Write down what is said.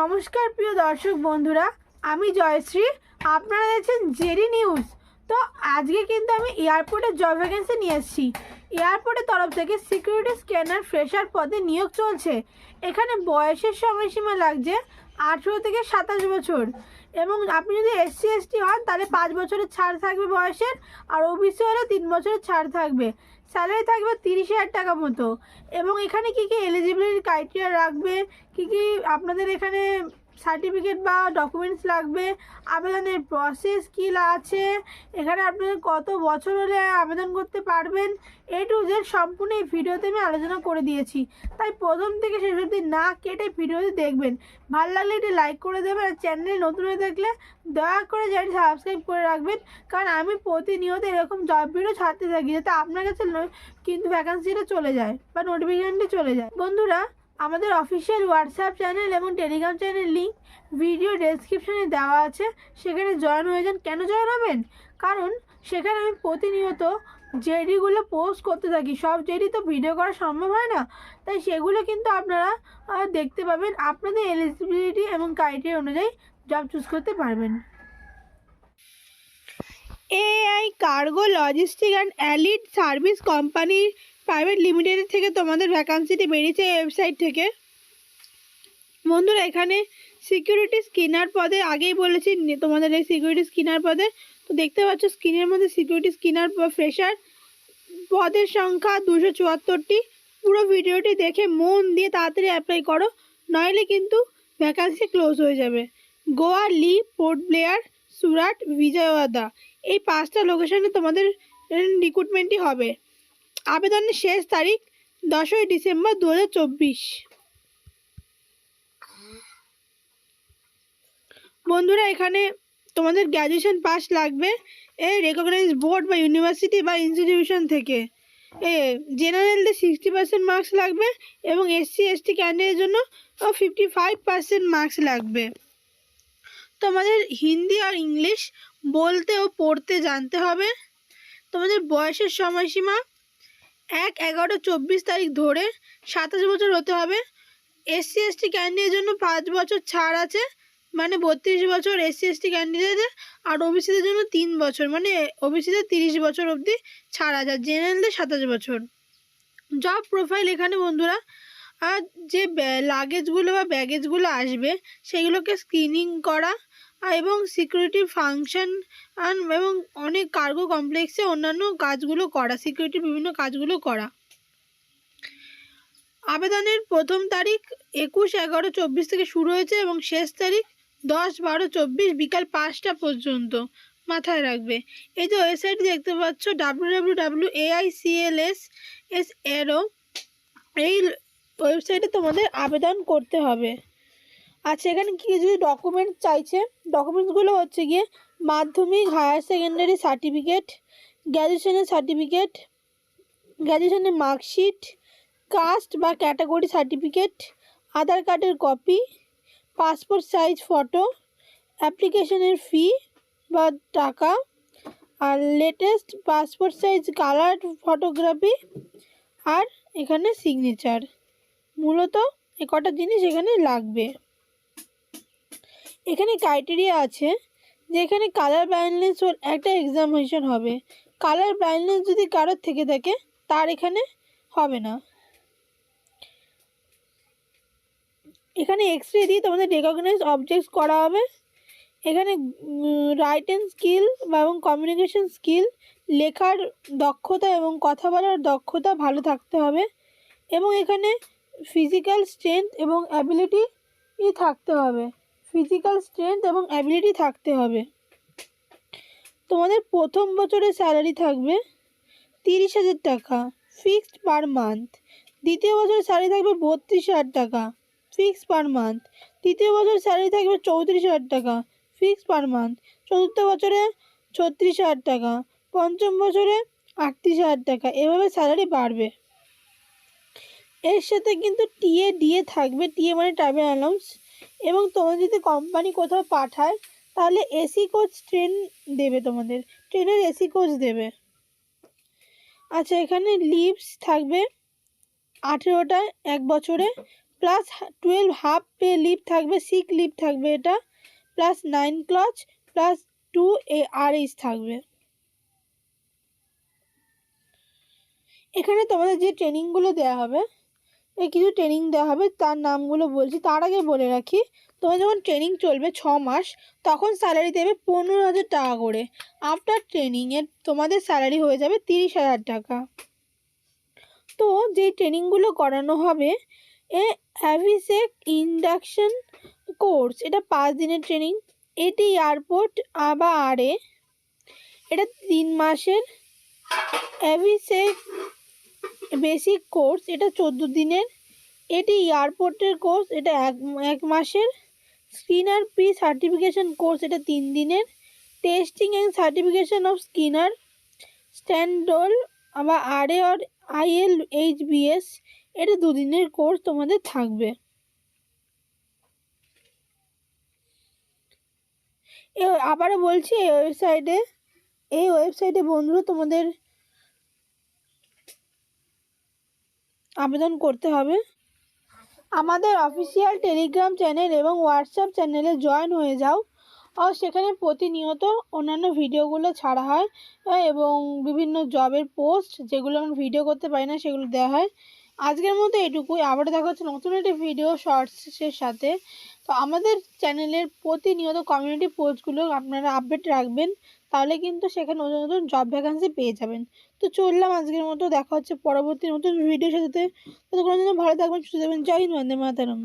নমস্কার প্রিয় দর্শক বন্ধুরা, আমি জয়শ্রী। আপনারা দেখছেন জেরি নিউজ। তো আজকে কিন্তু আমি এয়ারপোর্টের জব ভ্যাকেন্সি নিয়ে এসেছি। এয়ারপোর্টের তরফ থেকে সিকিউরিটি স্ক্যানার ফ্রেশার পদে নিয়োগ চলছে। এখানে বয়সের সময়সীমা লাগছে আঠেরো থেকে সাতাশ বছর। এবং আপনি যদি এসসি এসটি হন, তাহলে পাঁচ বছরের ছাড় থাকবে বয়সের, আর ওবিসি হলে তিন বছরের ছাড় থাকবে। স্যালারি থাকবে তিরিশ হাজার টাকা মতো। এবং এখানে কী কী এলিজিবিলিটি ক্রাইটেরিয়া রাখবে? কী কী আপনাদের এখানে সার্টিফিকেট বা ডকুমেন্টস লাগবে। আবেদনের প্রসেস কী আছে? এখানে আপনাদের কত বছর হলে আবেদন করতে পারবেন? এ টু জেড সম্পূর্ণ এই ভিডিওতে আমি আলোচনা করে দিয়েছি। তাই প্রথম থেকে শেষ অবধি না কেটে ভিডিওটি দেখবেন। ভালো লাগলে এটি লাইক করে দেবেন আর চ্যানেলে নতুন হয়ে থাকলে দয়া করে চ্যানেল সাবস্ক্রাইব করে রাখবেন। কারণ আমি প্রতিনিয়ত এরকম জব ভিডিও ছাড়তে থাকি যাতে আপনার কাছে কিন্তু ভ্যাকান্সিটা চলে যায় বা নোটিফিকেশনটি চলে যায়। বন্ধুরা আমাদের অফিসিয়াল হোয়াটসঅ্যাপ চ্যানেল এবং টেলিগ্রাম চ্যানেল লিঙ্ক ভিডিও ডেসক্রিপশানে দেওয়া আছে। সেখানে জয়েন হয়ে যান। কেন জয়েন হবেন? কারণ সেখানে আমি প্রতিনিয়ত জেডিগুলো পোস্ট করতে থাকি। সব জেডি তো ভিডিও করা সম্ভব হয় না। তাই সেগুলো কিন্তু আপনারা দেখতে পাবেন। আপনাদের এলিজিবিলিটি এবং ক্রাইটেরিয়া অনুযায়ী জব চুজ করতে পারবেন। AI cargo logistic and allied service company private limited থেকে তোমাদের ভ্যাকান্সিটি বেরিয়েছে ওয়েবসাইট থেকে। বন্ধুরা, এখানে সিকিউরিটি স্কিনার পদে আগেই বলেছি তোমাদের এই সিকিউরিটি স্কিনার পদে। তো দেখতে পাচ্ছ স্ক্রিনের মধ্যে সিকিউরিটি স্কিনার ফ্রেশার পদের সংখ্যা দুশো চুয়াত্তরটি। পুরো ভিডিওটি দেখে মন দিয়ে তাড়াতাড়ি অ্যাপ্লাই করো, নইলে কিন্তু ভ্যাকান্সি ক্লোজ হয়ে যাবে। গোয়া লি, পোর্ট ব্লেয়ার, সুরাট, বিজয়ওয়াদা। এই পাঁচটা লোকেশনে তোমাদের রিক্রুটমেন্টই হবে। আবেদনের শেষ তারিখ দশই ডিসেম্বর দু হাজার চব্বিশ। বন্ধুরা, এখানে তোমাদের গ্র্যাজুয়েশন পাস লাগবে। এই রেকগনাইজ বোর্ড বা ইউনিভার্সিটি বা ইনস্টিটিউশন থেকে। এ জেনারেলদের সিক্সটি পার্সেন্ট মার্কস লাগবে এবং এসসি এসটি ক্যান্ডিডেটের জন্য ফিফটি ফাইভ পার্সেন্ট মার্কস লাগবে। তোমাদের হিন্দি আর ইংলিশ বলতে ও পড়তে জানতে হবে। তোমাদের বয়সের সময়সীমা এক এগারো চব্বিশ তারিখ ধরে সাতাশ বছর হতে হবে। এসসি, এসটি ক্যান্ডিডেটের জন্য পাঁচ বছর ছাড় আছে। মানে বত্রিশ বছর এসসি, এসটি ক্যান্ডিডেটদের আর ওবিসিদের জন্য তিন বছর। মানে ওবিসিদের তিরিশ বছর অবধি ছাড় আছে। আর জেনারেলদের সাতাশ বছর। জব প্রোফাইল এখানে বন্ধুরা আর যে লাগেজগুলো বা ব্যাগেজগুলো আসবে, সেগুলোকে স্ক্রিনিং করা এবং সিকিউরিটি ফাংশন এবং অনেক কার্গো কমপ্লেক্সে অন্যান্য কাজগুলো করা সিকিউরিটির বিভিন্ন কাজগুলো করা। আবেদনের প্রথম তারিখ একুশ এগারো চব্বিশ থেকে শুরু হয়েছে এবং শেষ তারিখ দশ বারো চব্বিশ বিকাল পাঁচটা পর্যন্ত মাথায় রাখবে। এই যে ওয়েবসাইট দেখতে পাচ্ছ W W W AICLS S এরও এই ওয়েবসাইটে তোমাদের আবেদন করতে হবে। আচ্ছা এখানে কিছু ডকুমেন্টস চাইছে? ডকুমেন্টসগুলো হচ্ছে গিয়ে মাধ্যমিক হায়ার সেকেন্ডারি সার্টিফিকেট গ্র্যাজুয়েশনের সার্টিফিকেট গ্র্যাজুয়েশনের মার্কশিট কাস্ট বা ক্যাটাগরি সার্টিফিকেট আধার কার্ডের কপি পাসপোর্ট সাইজ ফটো অ্যাপ্লিকেশনের ফি বা টাকা, আর latest passport size colour photography আর এখানে সিগনেচার মূলত এ কটা জিনিস এখানে লাগবে। এখানে ক্রাইটেরিয়া আছে যে এখানে কালার ব্লাইন্ডনেস একটা এক্সামিনেশন হবে। কালার ব্লাইন্ডনেস যদি কারোর থেকে থাকে, তার এখানে হবে না। এখানে এক্স রে দিয়ে তোমাদের রেকগনাইজ অবজেক্টস করা হবে। এখানে রাইট অ্যান্ড স্কিল এবং কমিউনিকেশন স্কিল লেখার দক্ষতা এবং কথা বলার দক্ষতা ভালো থাকতে হবে। এবং এখানে ফিজিক্যাল স্ট্রেংথ এবং অ্যাবিলিটি থাকতে হবে। ফিজিক্যাল স্ট্রেংথ এবং অ্যাবিলিটি থাকতে হবে। তোমাদের প্রথম বছরের স্যালারি থাকবে তিরিশ হাজার টাকা ফিক্সড পার মান্থ দ্বিতীয় বছরের স্যালারি থাকবে বত্রিশ হাজার টাকা ফিক্স পার মান্থ তৃতীয় বছর স্যালারি থাকবে চৌত্রিশ হাজার টাকা ফিক্স পার মান্থ চতুর্থ বছরে ছত্রিশ হাজার টাকা, পঞ্চম বছরে আটত্রিশ হাজার টাকা, এভাবে স্যালারি বাড়বে। এর সাথে কিন্তু টিএ ডিএ থাকবে টিএ মানে ট্রাভেল অ্যালাউন্স এবং তোমরা যদি কোম্পানি কোথাও পাঠায়, তাহলে এসি কোচ ট্রেন দেবে তোমাদের। ট্রেনের এসি কোচ দেবে। আচ্ছা এখানে লিভস থাকবে আঠেরোটা এক বছরে plus twelve half pay leave থাকবে সিক লিভ থাকবে এটা plus nine ক্লচ plus two A R H থাকবে। এখানে তোমাদের যে ট্রেনিংগুলো দেওয়া হবে এই কিছু ট্রেনিং দেওয়া হবে, তার নামগুলো বলছি, তার আগে বলে রাখি, তোমার যখন ট্রেনিং চলবে ছ মাস, তখন স্যালারি দেবে পনেরো হাজার টাকা করে। আফটার ট্রেনিংয়ের তোমাদের স্যালারি হয়ে যাবে তিরিশ হাজার টাকা। তো যেই ট্রেনিংগুলো করানো হবে, এ অ্যাভিসেক ইন্ডাকশন কোর্স এটা পাঁচ দিনের ট্রেনিং এটি এয়ারপোর্ট বা আরে এটা তিন মাসের অ্যাভিসেক বেসিক কোর্স এটা চোদ্দ দিনের। এটি এয়ারপোর্টের কোর্স এটা এক এক মাসের। স্কিনার পি সার্টিফিকেশন কোর্স এটা তিন দিনের। টেস্টিং অ্যান্ড সার্টিফিকেশন অফ স্কিনার স্ট্যান্ডল বা R A R IL H BS এটা দুদিনের কোর্স তোমাদের থাকবে। এ, আবারও বলছি, এই ওয়েবসাইটে এই ওয়েবসাইটে বন্ধুরা, তোমাদের আবেদন করতে হবে। আমাদের অফিসিয়াল টেলিগ্রাম চ্যানেল এবং হোয়াটসঅ্যাপ চ্যানেলে জয়েন হয়ে যাও। আর সেখানে প্রতিনিয়ত অন্যান্য ভিডিওগুলো ছাড়া হয় এবং বিভিন্ন জবের পোস্ট যেগুলো আমরা ভিডিও করতে পারি না, সেগুলো দেওয়া হয়। আজকের মতো এটুকুই। আবার দেখা হচ্ছে নতুন একটি ভিডিও শর্টসের সাথে। তো আমাদের চ্যানেলের প্রতিনিয়ত কমিউনিটি পোস্টগুলো আপনারা আপডেট রাখবেন, তাহলে কিন্তু সেখানে নতুন নতুন জব ভ্যাকান্সি পেয়ে যাবেন। তো চললাম আজকের মতো, দেখা হচ্ছে পরবর্তী নতুন ভিডিওর সাথে। ততক্ষণের জন্য ভালো থাকবেন, সুস্থ থাকবেন। জয় হিন্দ, বন্দে মাতারম।